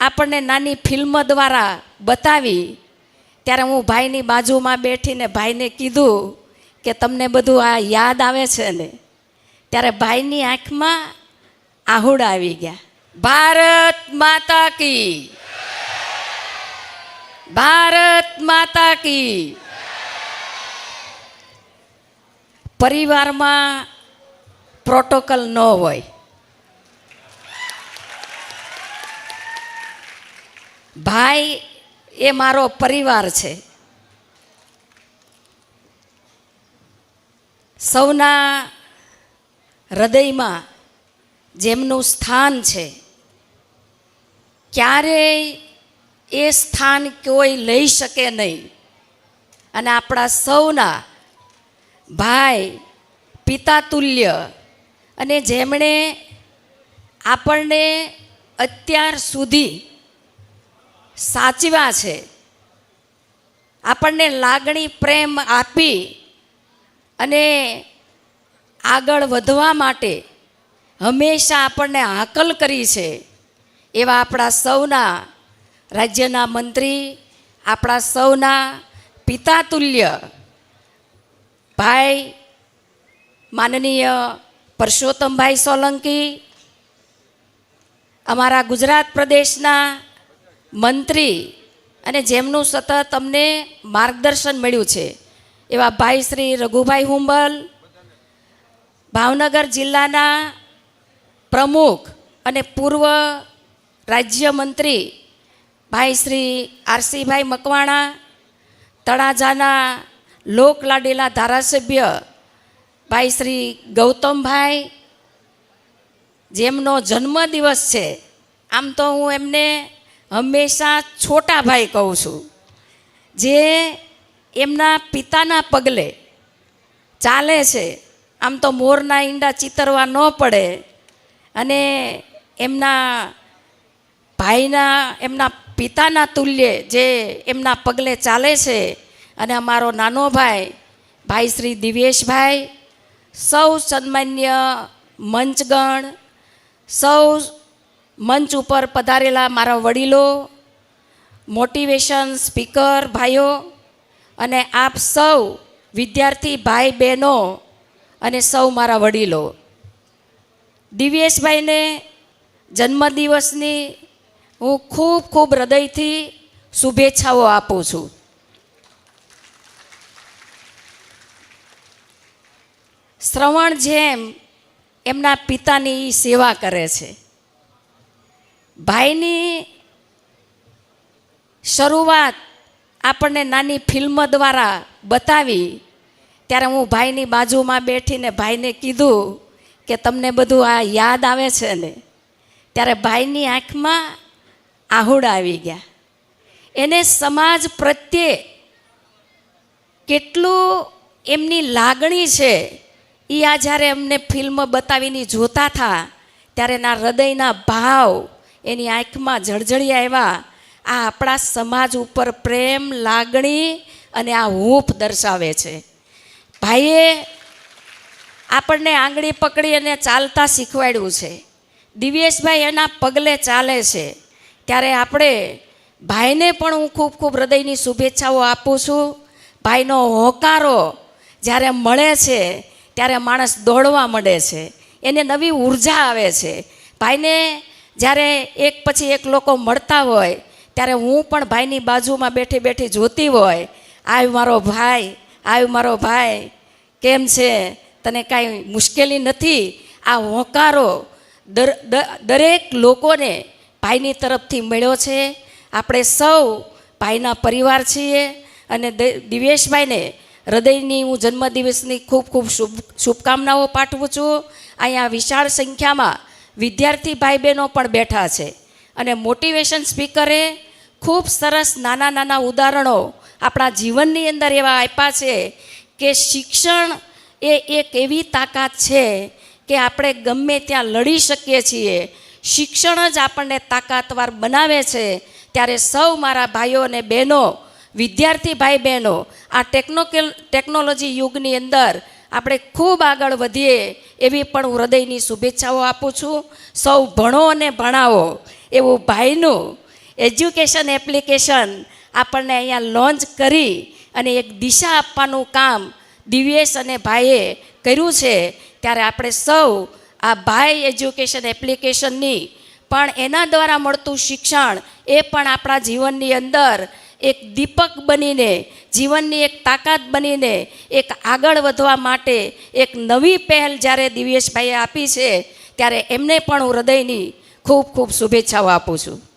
આપણને નાની ફિલ્મ દ્વારા બતાવી, ત્યારે હું ભાઈની બાજુમાં બેઠીને ભાઈને કીધું કે તમને બધું આ યાદ આવે છે ને, ત્યારે ભાઈની આંખમાં આહુડા આવી ગયા. ભારત માતા કી, ભારત માતા કી. પરિવારમાં પ્રોટોકોલ ન હોય. ભાઈ એ મારો પરિવાર છે. સૌના હૃદયમાં જેમનું સ્થાન છે, ક્યારેય એ સ્થાન કોઈ લઈ શકે નહીં. અને આપણા સૌના ભાઈ પિતા તુલ્ય અને જેમણે આપણને અત્યાર સુધી સાચવ્યા છે. આપણને લાગણી, પ્રેમ આપી અને આગળ વધવા માટે હંમેશા આપણને હાકલ કરી છે. એવા આપણા સૌના રાજ્યના મંત્રી, આપણા સૌના પિતા તુલ્ય, ભાઈ માનનીય પરસોત્તમભાઈ સોલંકી, અમારા ગુજરાત પ્રદેશના મંત્રી અને જેમનું સતત તમને માર્ગદર્શન મળ્યું છે. એવા ભાઈ શ્રી રઘુભાઈ હુંબલ, ભાવનગર જિલ્લાના પ્રમુખ અને પૂર્વ રાજ્યમંત્રી ભાઈ શ્રી આરસીભાઈ મકવાણા, તળાજાના લોકલાડીલા ધારાસભ્ય ભાઈ શ્રી ગૌતમભાઈ, જેમનો જન્મદિવસ છે. આમ તો હું એમને હંમેશા છોટા ભાઈ કહું છું. જે એમના પિતાના પગલે ચાલે છે, આમ તો મોરના ઈંડા ચિતરવા ન પડે અને એમના ભાઈના, એમના પિતાના તુલ્ય જે એમના પગલે ચાલે છે અને અમારો નાનો ભાઈ ભાઈ શ્રી દિવેશભાઈ, સૌ સન્માન્ય મંચગણ, સૌ મંચ ઉપર પધારેલા મારા વડીલો, મોટિવેશન સ્પીકર ભાઈઓ અને આપ સૌ વિદ્યાર્થી ભાઈ બહેનો અને સૌ મારા વડીલો. દિવ્યેશભાઈને જન્મદિવસની હું ખૂબ ખૂબ હૃદયથી શુભેચ્છાઓ આપું છું. શ્રવણ જેમ એમના પિતાની સેવા કરે છે. ભાઈની શરૂઆત આપણને નાની ફિલ્મ દ્વારા બતાવી, ત્યારે હું ભાઈની બાજુમાં બેઠીને ભાઈને કીધું કે તમને બધું આ યાદ આવે છે ને, ત્યારે ભાઈની આંખમાં આહુડા આવી ગયા. એને સમાજ પ્રત્યે કેટલું એમની લાગણી છે એ આ જ્યારે અમને ફિલ્મ બતાવીને જોતા હતા ત્યારે એના હૃદયના ભાવ એની આંખમાં જળજળી આવ્યા. આ આપણા સમાજ ઉપર પ્રેમ, લાગણી અને આ હૂંફ દર્શાવે છે. ભાઈએ આપણને આંગળી પકડી અને ચાલતા શીખવાડ્યું છે. દિવ્યેશભાઈ એના પગલે ચાલે છે. ત્યારે આપણે ભાઈને પણ હું ખૂબ ખૂબ હૃદયની શુભેચ્છાઓ આપું છું. ભાઈનો હોકારો જ્યારે મળે છે, ત્યારે માણસ દોડવા માંડે છે. એને નવી ઊર્જા આવે છે. ભાઈને જ્યારે એક પછી એક લોકો મળતા હોય, ત્યારે હું પણ ભાઈની બાજુમાં બેઠી બેઠી જોતી હોય, આવ મારો ભાઈ, આવ મારો ભાઈ, કેમ છે? તને કાંઈ મુશ્કેલી નથી? આ હોંકારો દરેક લોકોને ભાઈની તરફથી મળ્યો છે. આપણે સૌ ભાઈના પરિવાર છીએ અને દિવેશભાઈને હૃદયની હું જન્મદિવસની ખૂબ ખૂબ શુભ, શુભકામનાઓ પાઠવું છું. અહીંયા વિશાળ સંખ્યામાં વિદ્યાર્થી ભાઈ બહેનો પણ બેઠા છે. અને મોટિવેશન સ્પીકરે ખૂબ સરસ નાના નાના ઉદાહરણો આપણા જીવનની અંદર એવા આપ્યા છે કે શિક્ષણ એ એક એવી તાકાત છે કે આપણે ગમે ત્યાં લડી શકીએ છીએ. શિક્ષણ જ આપણને તાકાતવાર બનાવે છે. ત્યારે સૌ મારા ભાઈઓ અને બહેનો, વિદ્યાર્થી ભાઈ બહેનો આ ટેકનોકેલ ટેકનોલોજી યુગની અંદર આપણે ખૂબ આગળ વધીએ એવી પણ હું હૃદયની શુભેચ્છાઓ આપું છું. સૌ ભણો અને ભણાવો. એવું ભાઈનું એજ્યુકેશન એપ્લિકેશન આપણને અહીંયા લોન્ચ કરી અને એક દિશા આપવાનું કામ દિવ્યેશ અને ભાઈએ કર્યું છે. ત્યારે આપણે સૌ આ ભાઈ એજ્યુકેશન એપ્લિકેશનની પણ એના દ્વારા મળતું શિક્ષણ એ પણ આપણા જીવનની અંદર એક દીપક બનીને, જીવનની એક તાકાત બનીને, એક આગળ વધવા માટે એક નવી પહેલ જ્યારે દિવ્યેશભાઈએ આપી છે, ત્યારે એમને પણ હું હૃદયની ખૂબ ખૂબ શુભેચ્છાઓ આપું છું.